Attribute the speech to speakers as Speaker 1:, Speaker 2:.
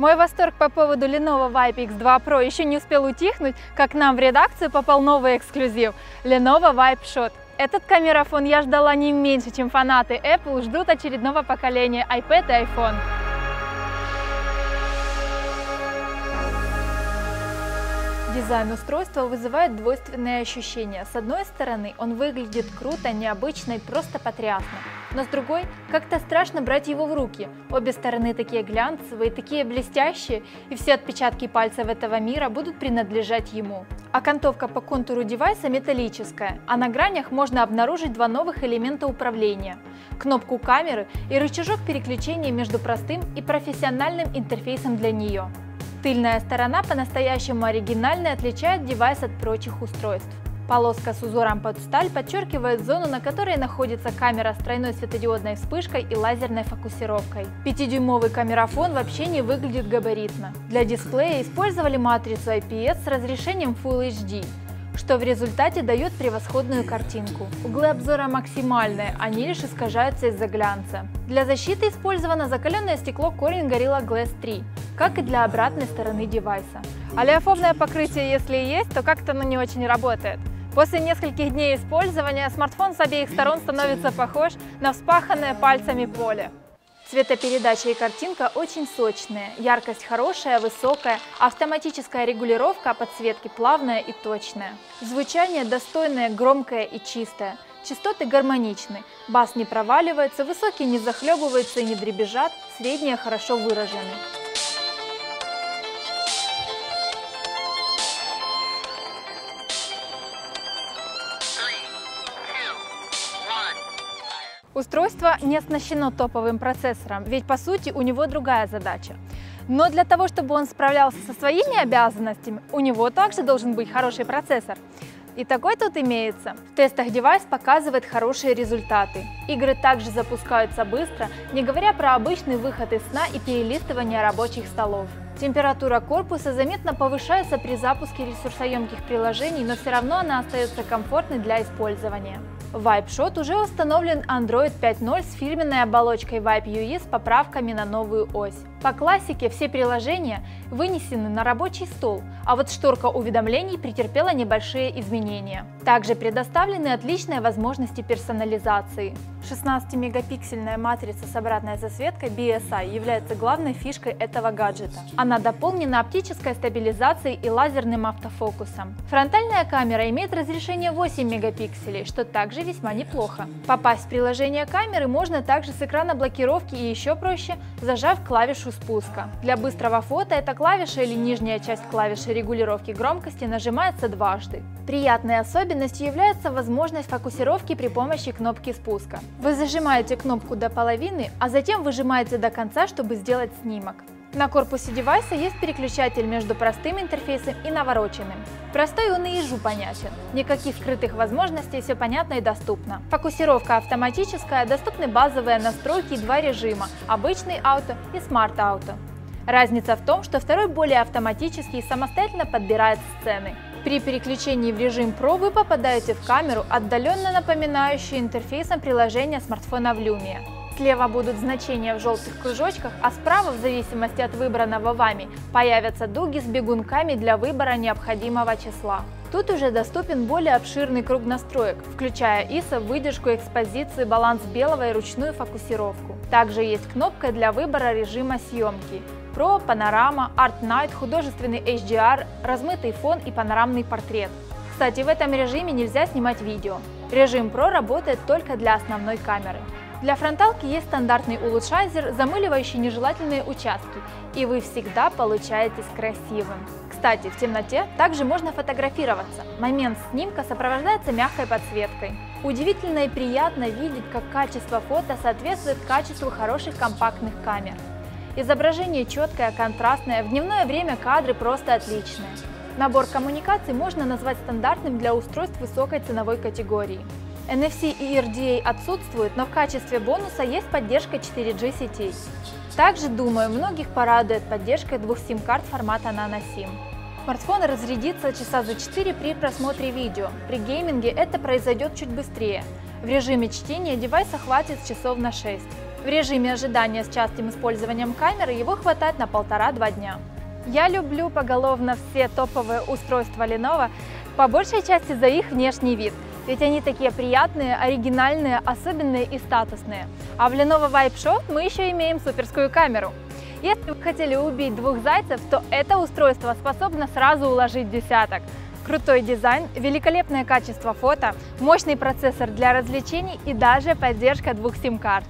Speaker 1: Мой восторг по поводу Lenovo Vibe X2 Pro еще не успел утихнуть, как нам в редакцию попал новый эксклюзив – Lenovo Vibe Shot. Этот камерафон я ждала не меньше, чем фанаты Apple ждут очередного поколения iPad и iPhone. Дизайн устройства вызывает двойственные ощущения. С одной стороны, он выглядит круто, необычно и просто потрясно. Но с другой, как-то страшно брать его в руки. Обе стороны такие глянцевые, такие блестящие, и все отпечатки пальцев этого мира будут принадлежать ему. Окантовка по контуру девайса металлическая, а на гранях можно обнаружить два новых элемента управления – кнопку камеры и рычажок переключения между простым и профессиональным интерфейсом для нее. Тыльная сторона по-настоящему оригинальной отличает девайс от прочих устройств. Полоска с узором под сталь подчеркивает зону, на которой находится камера с тройной светодиодной вспышкой и лазерной фокусировкой. 5-дюймовый камерафон вообще не выглядит габаритно. Для дисплея использовали матрицу IPS с разрешением Full HD что в результате дает превосходную картинку. Углы обзора максимальные, они лишь искажаются из-за глянца. Для защиты использовано закаленное стекло Corning Gorilla Glass 3, как и для обратной стороны девайса. Олеофобное покрытие, если и есть, то как-то оно не очень работает. После нескольких дней использования смартфон с обеих сторон становится похож на вспаханное пальцами поле. Цветопередача и картинка очень сочные, яркость хорошая, высокая, автоматическая регулировка подсветки плавная и точная. Звучание достойное, громкое и чистое. Частоты гармоничны, бас не проваливается, высокие не захлебываются и не дребезжат, средние хорошо выражены. Устройство не оснащено топовым процессором, ведь по сути у него другая задача. Но для того, чтобы он справлялся со своими обязанностями, у него также должен быть хороший процессор. И такой тут имеется. В тестах девайс показывает хорошие результаты. Игры также запускаются быстро, не говоря про обычный выход из сна и перелистывание рабочих столов. Температура корпуса заметно повышается при запуске ресурсоемких приложений, но все равно она остается комфортной для использования. В VibeShot уже установлен Android 5.0 с фирменной оболочкой Vibe UI с поправками на новую ось. По классике все приложения вынесены на рабочий стол, а вот шторка уведомлений претерпела небольшие изменения. Также предоставлены отличные возможности персонализации. 16-мегапиксельная матрица с обратной засветкой BSI является главной фишкой этого гаджета. Она дополнена оптической стабилизацией и лазерным автофокусом. Фронтальная камера имеет разрешение 8 мегапикселей, что также весьма неплохо. Попасть в приложение камеры можно также с экрана блокировки и еще проще, зажав клавишу спуска. Для быстрого фото эта клавиша или нижняя часть клавиши регулировки громкости нажимается дважды. Приятной особенностью является возможность фокусировки при помощи кнопки спуска. Вы зажимаете кнопку до половины, а затем выжимаете до конца, чтобы сделать снимок. На корпусе девайса есть переключатель между простым интерфейсом и навороченным. Простой он и ежу понятен. Никаких скрытых возможностей, все понятно и доступно. Фокусировка автоматическая, доступны базовые настройки и два режима – обычный ауто и смарт-ауто. Разница в том, что второй более автоматический и самостоятельно подбирает сцены. При переключении в режим Pro вы попадаете в камеру, отдаленно напоминающую интерфейсом приложения смартфона в Lumia. Слева будут значения в желтых кружочках, а справа, в зависимости от выбранного вами, появятся дуги с бегунками для выбора необходимого числа. Тут уже доступен более обширный круг настроек, включая ISO, выдержку экспозиции, баланс белого и ручную фокусировку. Также есть кнопка для выбора режима съемки. Pro, панорама, Art Night, художественный HDR, размытый фон и панорамный портрет. Кстати, в этом режиме нельзя снимать видео. Режим Pro работает только для основной камеры. Для фронталки есть стандартный улучшайзер, замыливающий нежелательные участки, и вы всегда получаетесь красивым. Кстати, в темноте также можно фотографироваться. Момент снимка сопровождается мягкой подсветкой. Удивительно и приятно видеть, как качество фото соответствует качеству хороших компактных камер. Изображение четкое, контрастное, в дневное время кадры просто отличные. Набор коммуникаций можно назвать стандартным для устройств высокой ценовой категории. NFC и RDA отсутствуют, но в качестве бонуса есть поддержка 4G сетей. Также, думаю, многих порадует поддержка двух сим-карт формата Nano SIM. Смартфон разрядится часа за 4 при просмотре видео. При гейминге это произойдет чуть быстрее. В режиме чтения девайса хватит часов на 6. В режиме ожидания с частым использованием камеры его хватает на полтора-два дня. Я люблю поголовно все топовые устройства Lenovo, по большей части за их внешний вид, ведь они такие приятные, оригинальные, особенные и статусные. А в Lenovo Vibe Show мы еще имеем суперскую камеру. Если вы хотели убить двух зайцев, то это устройство способно сразу уложить десяток. Крутой дизайн, великолепное качество фото, мощный процессор для развлечений и даже поддержка двух сим-карт.